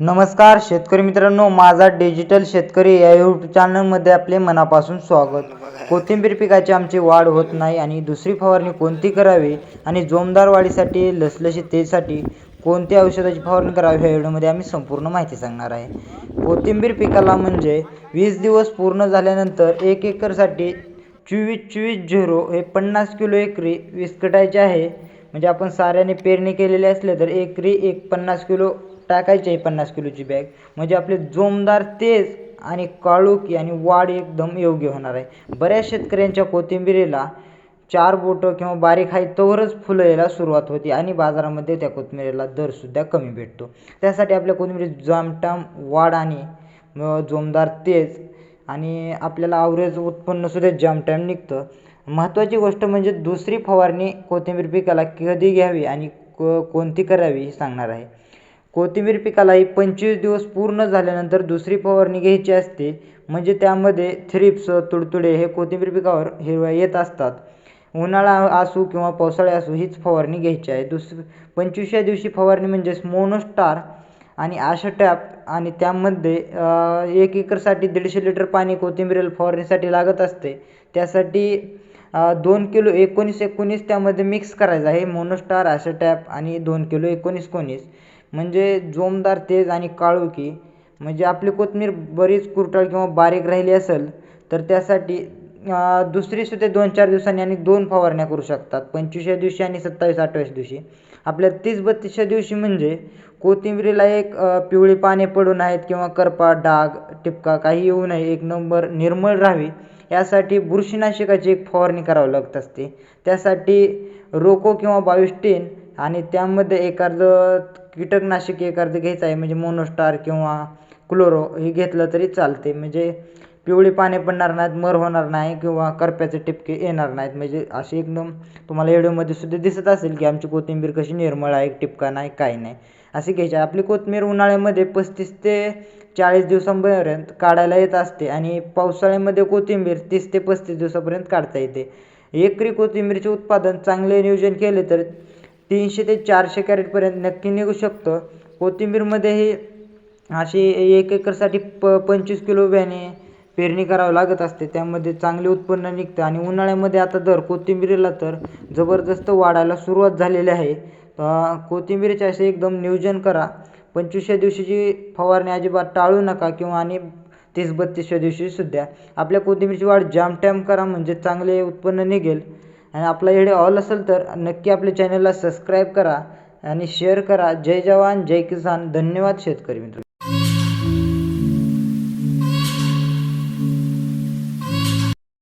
नमस्कार शेतकरी मित्रांनो माझा डिजिटल शेतकरी या यूट्यूब चॅनलमध्ये आपले मनापासून स्वागत. कोथिंबीर पिकाची आमची वाढ होत नाही आणि दुसरी फवारणी कोणती करावी आणि जोमदार वाढीसाठी लसलशीत तेसाठी कोणत्या औषधाची फवारणी करावी ह्या व्हिडिओमध्ये आम्ही संपूर्ण माहिती सांगणार आहे. कोथिंबीर पिकाला म्हणजे वीस दिवस पूर्ण झाल्यानंतर एक एकरसाठी चोवीस चोवीस झिरो हे पन्नास किलो एकरी विस्कटायचे आहे. म्हणजे आपण साऱ्याने पेरणी केलेली असले तर एकरी एक पन्नास किलो टाकायची आहे पन्नास किलोची बॅग म्हणजे आपले जोमदार तेज आणि काळोखी आणि वाढ एकदम योग्य होणार आहे. बऱ्याच शेतकऱ्यांच्या कोथिंबिरीला चार बोटं किंवा बारीक आहे तोवरच फुलं यायला सुरुवात होती आणि बाजारामध्ये त्या कोथिंबिरीला दरसुद्धा कमी भेटतो. त्यासाठी आपल्या कोथिंबिरीत जामटाम वाढ आणि जोमदार तेज आणि आपल्याला आवरेज उत्पन्नसुद्धा जामटाम निघतं. महत्त्वाची गोष्ट म्हणजे दुसरी फवारणी कोथिंबीर पिकाला कधी घ्यावी आणि को कोणती करावी हे सांगणार आहे. कोथिंबीर पिकालाही पंचवीस दिवस पूर्ण झाल्यानंतर दुसरी फवारणी घ्यायची असते. म्हणजे त्यामध्ये थ्रिप्स तुडतुडे हे कोथिंबीर पिकावर हिरव्या येत असतात. उन्हाळा असू किंवा पावसाळा असू हीच फवारणी घ्यायची आहे. दुसरी पंचवीसव्या दिवशी फवारणी म्हणजेच मोनोस्टार आणि आशा आणि त्यामध्ये एक एकरसाठी दीडशे लिटर पाणी कोथिंबीर फवारणीसाठी लागत असते. त्यासाठी दोन किलो एकोणीस एकोणीस त्यामध्ये मिक्स करायचं आहे. मोनोस्टार आशा टॅप आणि दोन किलो एकोणीस एकोणीस. म्हणजे जोमदार तेज आणि काळोखी म्हणजे आपली कोथिंबीर बरीच कुरटाळ किंवा बारीक राहिली असेल तर त्यासाठी दुसरीसुद्धा दोन चार दिवसांनी आणि दोन फवारण्या करू शकतात. पंचवीसव्या दिवशी आणि सत्तावीस अठ्ठावीस दिवशी. आपल्या तीस बत्तीसच्या दिवशी म्हणजे कोथिंबीरीला एक पिवळी पाने पडू नयेत किंवा करपा डाग टिपका काही येऊ नये एक नंबर निर्मळ राहावी यासाठी बुरशीनाशकाची एक फवारणी करावी लागत असते. त्यासाठी रोको किंवा बाविस्टीन आणि त्यामध्ये एखादं कीटकनाशक एखादं घ्यायचं आहे म्हणजे मोनोस्टार किंवा क्लोरो हे घेतलं तरी चालते. म्हणजे पिवळी पाने पडणार नाहीत मर होणार नाही किंवा करप्याचे टिपके येणार नाहीत. म्हणजे अशी एकदम तुम्हाला व्हिडिओमध्ये सुद्धा दिसत असेल की आमची कोथिंबीर कशी निर्मळ आहे टिपका नाही काही नाही. असे घ्यायचे आपली कोथिंबीर उन्हाळ्यामध्ये पस्तीस ते चाळीस दिवसांपर्यंत काढायला येत असते आणि पावसाळ्यामध्ये कोथिंबीर तीस ते पस्तीस दिवसापर्यंत काढता येते. एकरी कोथिंबीरचे उत्पादन चांगले नियोजन केले तर तीनशे ते चारशे कॅरेटपर्यंत नक्की निघू शकतं. कोथिंबीरमध्येही अशी एक एकरसाठी प पंचवीस किलो बियाणे पेरणी करावी लागत असते. त्यामध्ये चांगले उत्पन्न निघतं आणि उन्हाळ्यामध्ये आता दर कोथिंबीरीला तर जबरदस्त वाढायला सुरुवात झालेली आहे. कोथिंबीरीचे असे एकदम नियोजन करा. पंचवीसच्या दिवशीची फवारणी अजिबात टाळू नका किंवा आणि तीस बत्तीसच्या दिवशी सुद्धा. आपल्या कोथिंबीरची वाढ जामटॅम करा म्हणजे चांगले उत्पन्न निघेल. आणि आपला व्हिडिओ ऑल असेल तर नक्की आपल्या चॅनलला सबस्क्राईब करा आणि शेअर करा. जय जवान जय किसान. धन्यवाद शेतकरी मित्र